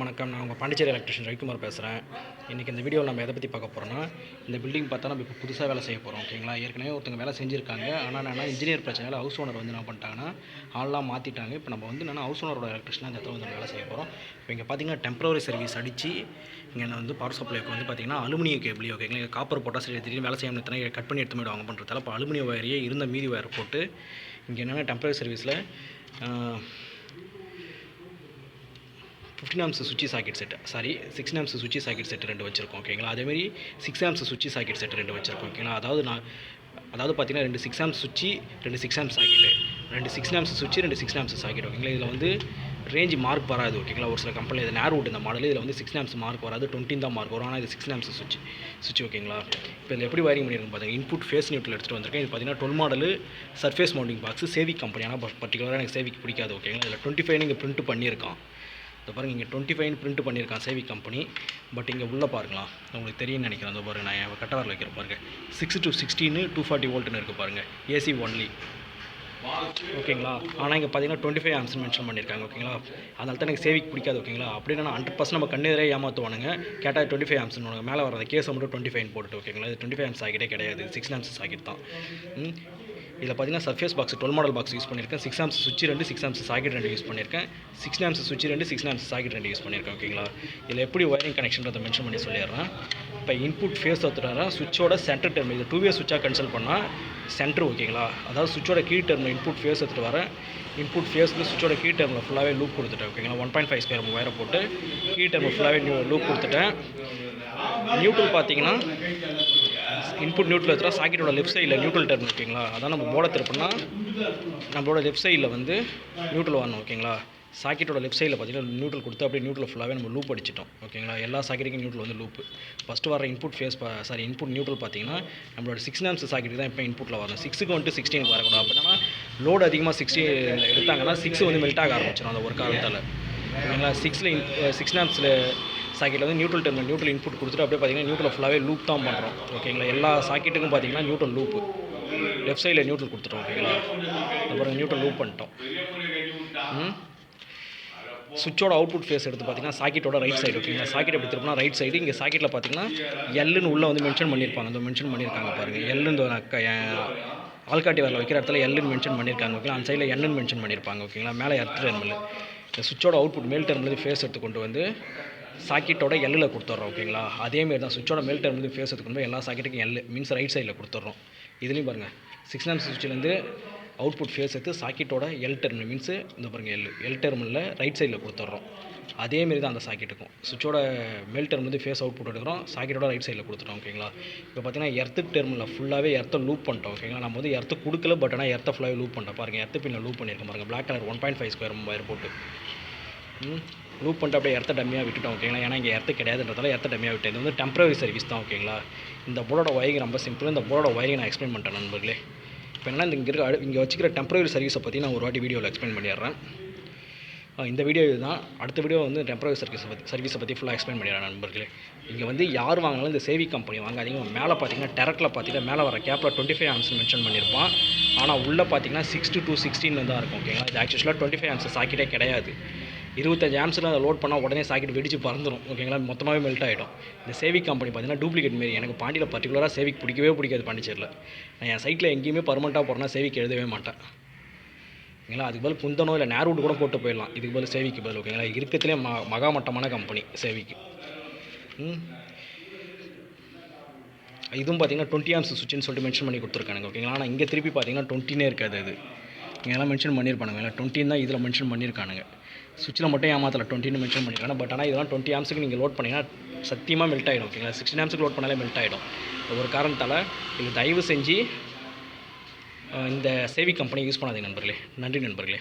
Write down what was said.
வணக்கம். நான் உங்கள் பாண்டிச்சேரி எலக்ட்ரிஷியன் ரவிக்குமார் பேசுகிறேன் இன்றைக்கி இந்த வீடியோவில் நம்ம எதை பற்றி பார்க்க போகிறோம்னா இந்த பில்டிங் பார்த்தா நம்ம இப்போ புதுசாக வேலை செய்ய போகிறோம் ஓகேங்களா ஏற்கனவே ஒருத்தங்க வேலை செஞ்சுருக்காங்க. ஆனால் என்னென்னா இன்ஜினியர் பிரச்சனையில் ஹவுஸ் ஓனர் வந்து என்ன பண்ணிட்டாங்கன்னா ஆள்லாம் மாற்றிட்டாங்க இப்போ நம்ம வந்து என்னென்னா ஹவுஸ் ஓனரோட எலக்ட்ரிஷனாக இந்த இடத்துல வந்து வேலை செய்ய போகிறோம் இப்போ இங்கே பார்த்தீங்கன்னா டெம்பரரி சர்வீஸ் அடித்து இங்கே வந்து பவர் சப்ளைக்கு வந்து பார்த்தீங்கன்னா அலுமினிய கேபிளி ஓகேங்களா இங்கே காப்பர் போட்டால் சரி திடீர்னு வேலை செய்யாமல் எத்தனை கட் பண்ணி எடுத்து போயிடுவாங்க பண்ணுறதால இப்போ அலுமினிய வயரையே இருந்த மீதி வயர் போட்டு இங்கே என்னென்னா டெம்பரவரி சர்வீஸில் ஃபிஃப்டின் ஆம்ஸ் சுவிட்ச் socket set sorry six amps சுவிட்ச் சாக்கெட் செட் ரெண்டு வச்சிருக்கோம் ஓகேங்களா அதேமாரி சிக்ஸ் ஆம்ஸ் சுவிட்ச் சாக்கெட் செட் ரெண்டு வச்சிருக்கோம் ஓகேங்களா அதாவது நான் அதாவது பார்த்தீங்கன்னா ரெண்டு சிக்ஸ் ஆம்ஸ் சுவிட்ச் ரெண்டு சிக்ஸ் ஆம்ஸ் சாக்கெட்டு ரெண்டு சிக்ஸ் ஆம்ஸ் சுவிட்ச் ரெண்டு சிக்ஸ் ஆம்ஸ் சாக்கெட் ஓகேங்களா இதில் வந்து ரேஞ்ச் மார்க் வராது ஓகேங்களா ஒரு சில கம்பெனியில் இது நேர்வுட் இந்த மாடல் இதில் வந்து சிக்ஸ் ஆம்ஸ் மார்க் வராது டுவெண்ட்டின் தான் மார்க் வரும். ஆனால் இது சிக்ஸ் ஆம்ஸ் சுவிட்ச் சுவிட்ச் ஓகேங்களா இப்போ இதில் எப்படி வயரிங் பண்ணியிருக்கோம் பார்த்தீங்கன்னா இன்புட் ஃபேஸ் நியூட்ரல் எடுத்துகிட்டு வந்திருக்கேன். இது பார்த்தீங்கன்னா dual model surface mounting box சேவிக் company ஆனால் பர்டிகுலராக எனக்கு சேவிக் பிடிக்காது ஓகேங்களா இதில் டுவெண்ட்டி ஃபைவ் நீங்கள் பிரிண்ட் பண்ணியிருக்கான். இந்த பாருங்கள் இங்கே டுவெண்ட்டி ஃபைவ் பிரிண்ட் பண்ணியிருக்கான் சேவி கம்பெனி பட் இங்கே உள்ளே பாருங்களா உங்களுக்கு தெரியும்னு நினைக்கிறேன். அந்த பாருங்கள் நான் என் கட்டவரில் வைக்கிறேன் பாருங்க. சிக்ஸ் டு சிக்ஸ்டீனு டூ ஃபார்ட்டி வோல்ட்னு இருக்குது பாருங்கள் ஏசி ஒன்லி ஓகேங்களா? ஆனால் இங்கே பார்த்தீங்கன்னா டுவெண்ட்டி ஃபைவ் ஆம்ஸ் மென்ஷன் பண்ணியிருக்காங்க ஓகேங்களா? அதனால தான் எனக்கு சேவிக்கு பிடிக்காது ஓகேங்களா? அப்படின்னா ஹண்ட்ரட் பர்சன்ட் நம்ம கண்ணெதிரே ஏமாற்றுவானுங்க கேட்டால் டுவெண்ட்டி ஃபைவ் ஆம்ஸ்னு மேலே வர அந்த கேஸை மட்டும் டுவெண்ட்டி ஃபைவ் போட்டு ஓகேங்களா? இது டுவெண்ட்டி ஃபைவ் ஆம்ஸ் ஆகிட்டே கிடையாது. சிக்ஸ் ஆம்ஸ் ஆகிட்டு தான். இதில் பார்த்தீங்கன்னா surface box dual model box use பண்ணியிருக்கேன். சிக்ஸ் ஆம்ஸ் சுவிட்ச் ரெண்டு சிக்ஸ் ஆம்ஸ் சாக்கெட் ரெண்டு யூஸ் பண்ணியிருக்கேன். சிக்ஸ் ஆம்ஸ் சுவிட்ச் ரெண்டு சிக்ஸ் ஆம்ஸ் சாக்கெட் ரெண்டு யூஸ் பண்ணியிருக்கேன் ஓகேங்களா இதில் எப்படி ஒயரிங் கனெக்ஷன்றதை மென்ஷன் பண்ணி சொல்லிடுறேன். இப்போ இன்புட் ஃபேஸ் ஒத்துறேன் சுவிட்சோட சென்டர் டெர்ம் இது டூ வே சுவிட்சாக கன்சல்ட் பண்ணால் சென்டர் ஓகேங்களா அதாவது சுவிட்சோட கீ டெர்மில் இன்புட் ஃபேஸ் எடுத்துகிட்டு வரேன். இன்புட் ஃபேஸ்க்கு சுவிட்சோட கீ டெர்மில் ஃபுல்லாகவே லூப் கொடுத்துட்டேன் ஓகேங்களா ஒன் பாயிண்ட் ஃபைவ் ஸ்கொயர் ஒயரை போட்டு கீ டெர்மில் ஃபுல்லாகவே லூப் கொடுத்துட்டேன். நியூட்ரல் பார்த்தீங்கன்னா இன்புட் நியூட்ரல் எடுத்துகிற சாக்கெட்டோட லெஃப்ட் சைடில் நியூட்ரல் டர்ன் ஓகேங்களா? அதான் நம்ம போர்டை திருப்பினா நம்மளோட லெஃப்ட் சைடில் வந்து நியூட்ரல் வரணும் ஓகேங்களா? சாக்கெட்டோட லெஃப்ட் சைடில் பார்த்தீங்கன்னா நியூட்ரல் கொடுத்து அப்படியே நியூட்ரல் ஃபுல்லாகவே நம்ம லூப் அடிச்சிட்டோம் ஓகேங்களா? எல்லா சாக்கெட்டுக்கும் நியூட்ரல் வந்து லூப் ஃபஸ்ட்டு வர input phase sorry input neutral பார்த்தீங்கன்னா நம்மளோட சிக்ஸ் நாம்ஸ் சாக்கெட்டுக்கு தான் இப்போ இன்புட்டில் வரணும். சிக்ஸுக்கு வந்துட்டு சிக்ஸ்டீன் வரக்கூடாது. அப்படின்னா லோடு அதிகமாக சிக்ஸ்டீன் எடுத்தாங்கன்னா சிக்ஸ் வந்து மெல்ட் ஆக ஆரம்பிச்சிடும் அந்த ஒரு காரணத்தால் ஓகேங்களா? சிக்ஸில் சிக்ஸ் நாம்ஸில் சாக்கெட்டில் வந்து நியூட்ரல் டெர்மில் நியூட்ரல் இன்புட் கொடுத்துட்டு அப்படியே பார்த்தீங்கன்னா நியூட்ரல் ஃபுல்லாகவே லூப் தான் பண்ணுறோம் ஓகேங்களா எல்லா சாக்கெட்டுக்கும் பார்த்தீங்கன்னா நியூட்ரல் லூப்பு லெஃப்ட் சைடில் நியூட்ரல் கொடுத்துட்டோம் ஓகேங்களா அப்புறம் நியூட்ரல் லூப் பண்ணிட்டோம். சுவிட்சோட அவுட்புட் ஃபேஸ் எடுத்து பார்த்தீங்கன்னா சாக்கெட்டோட ரைட் சைடு ஓகேங்களா சாக்கெட் எப்படி திருப்பினா ரைட் சைடு இங்கே சாக்கெட்டில் பார்த்தீங்கன்னா எல்லுன்னு உள்ளே வந்து மென்ஷன் பண்ணியிருப்பாங்க. அந்த மென்ஷன் பண்ணியிருக்காங்க பாருங்கள் எல்லுன்னு ஆள்காட்டி வரல வைக்கிற இடத்துல எல்லுன்னு மென்ஷன் பண்ணியிருக்காங்க ஓகேங்களா அந்த சைடில் எல்லுன்னு மென்ஷன் பண்ணியிருப்பாங்க ஓகேங்களா மேலே எர்த் டெர்மில் இந்த சுவிட்சோட அவுட்புட் மேல் டெர்மில் ஃபேஸ் எடுத்து கொண்டு வந்து சாக்கெட்டோட எல்லில் கொடுத்துட்றோம் ஓகேங்களா? அதேமாரி தான் சுவிட்சோட மேல் டெர்மில் ஃபேஸ் எடுத்துக்கணும் போய் எல்லா சாக்கெட்டுக்கும் எல் மீன்ஸ் ரைட் சைடில் கொடுத்துட்றோம். இதுலேயும் பாருங்கள் சிக்ஸ் நாம்ஸ் சுவிட்சிலேருந்து அவுட்புட் ஃபேஸ் எடுத்து சாக்கெட்டோட எல் டெர்மினல் மீன்ஸ் இந்த பாருங்கள் எல் எல் டெர்மினில் ரைட் சைடில் கொடுத்துட்றோம். அதேமாரி தான் அந்த சாக்கெட்டுக்கும். சுவிட்சோட மேல் டெர்ம் வந்து ஃபேஸ் அவுட்புட் எடுக்கிறோம் சாக்கெட்டோட ரைட் சைடில் கொடுத்துட்டோம் ஓகேங்களா? இப்போ பார்த்தீங்கன்னா எர்த்து டெர்மில் ஃபுல்லாகவே எர்த்தை லூப் பண்ணிட்டோம் ஓகேங்களா? நம்ம வந்து எர்த்து கொடுக்கல பட் ஆனால் எர்த்தை ஃபுல்லாகவே லூப் பண்ணிட்டோம். பாருங்கள் எர்த்து பின்னில் லூப் பண்ணியிருக்கோம் பாருங்கள் black colour one point five square wire போட்டு. லூப் பண்ணிட்டு அப்படியே இரத்த டம்மியாக விட்டுட்டோம் ஓகேங்களா ஏன்னா இங்கே இரத்த கிடையாதுன்றதால எர்த்த டம்மியாக விட்டேன். இது வந்து டெம்பரரி சர்வீஸ் தான் ஓகேங்களா இந்த போர்டோட ஒயரிங் ரொம்ப சிம்பிள் இந்த போர்டோட ஒயரிங் நான் எக்ஸ்பிளைன் பண்ணிட்டேன் நண்பர்களே. இப்போ என்ன இங்கே இருக்க அடு- இங்கே வச்சுக்கிற டெம்பரரி சர்வீஸை பற்றி நான் ஒரு வாட்டி வீடியோவில் எக்ஸ்பிளைன் பண்ணிடுறேன். இந்த வீடியோ இதுதான். அடுத்த வீடியோ வந்து டெம்பரரி சர்வீஸை பற்றி சர்வீஸை பற்றி ஃபுல்லாக எக்ஸ்பிளைன் பண்ணிடுறேன் நண்பர்களே. இங்கே வந்து யார் வாங்கினாலும் இந்த சேவி கம்பெனி வாங்காதீங்க. மேலே பார்த்தீங்கன்னா டெரக்கில் பார்த்தீங்கன்னா மேலே வர கேப்பில் டுவெண்ட்டி ஃபைவ் ஆம்ஸ் மென்ஷன் பண்ணியிருப்பான் ஆனால் உள்ளே பார்த்தீங்கன்னா சிக்ஸ்டி டூ சிக்ஸ்டீன் தான் இருக்கும் ஓகேங்களா இது ஆக்சுவலாக டுவெண்ட்டி ஃபைவ் ஆம்ஸ் சாக்கெட்டே கிடையாது. இருபத்தஞ்சு ஆம்ஸில் அதை லோட் பண்ணால் உடனே சாக்கெட் வெடிச்சு பறந்துடும் ஓகேங்களா மொத்தமாகவே மெல்ட் ஆகிடும் இந்த சேவிக் கம்பெனி பார்த்தீங்கன்னா டூப்ளிகேட் மாரி. எனக்கு பாண்டியில் பர்டிகுலராக சேவிக் பிடிக்கவே பிடிக்காது பாண்டிச்சேரியில். நான் என் சைட்டில் எங்கேயுமே பர்மனெண்ட்டாக போகிறேன்னா சேவிக் எழுதவே மாட்டேன். ஓகேங்களா? அதுக்கு பதில் புந்தனோ இல்லை நேர்வுட் கூட போட்டு போயிடலாம். இதுக்கு பதில் சேவிக்கு பதில் ஓகேங்களா? இருக்கிறதுலே ம மகாமட்டமான கம்பெனி சேவிக்கு இதுவும் பார்த்தீங்கன்னா டுவெண்ட்டி ஆம்ஸ் சுவிட்சுன்னு சொல்லிட்டு மென்ஷன் பண்ணி கொடுத்துருக்கானுங்க. ஓகேங்களா? ஆனால் இங்கே திருப்பி பார்த்தீங்கன்னா டுவெண்ட்டினே இருக்காது அது. இங்கெல்லாம் மென்ஷன் பண்ணியிருப்பானுங்க இல்லை டுவெண்ட்டின் தான் இதில் மென்ஷன் பண்ணியிருக்கானுங்க சுவிட்சில் மட்டும் ஏமாத்தலை டுவெண்ட்டின்னு மென்ஷன் பண்ணியிருக்காங்க பட் ஆனால் இதெல்லாம் டுவெண்ட்டி ஆம்ஸுக்கு நீங்கள் லோட் பண்ணிங்கன்னா சத்தியமாக மெல்ட் ஆகிடும் ஓகேங்களா சிக்ஸ்டின் ஆம்ஸுக்கு லோட் பண்ணாலே மெல்ட் ஆகிடும் ஒரு காரணத்தால் இது தயவு செஞ்சு இந்த சேவி கம்பெனி யூஸ் பண்ணாதீங்க நண்பர்களே. நன்றி நண்பர்களே.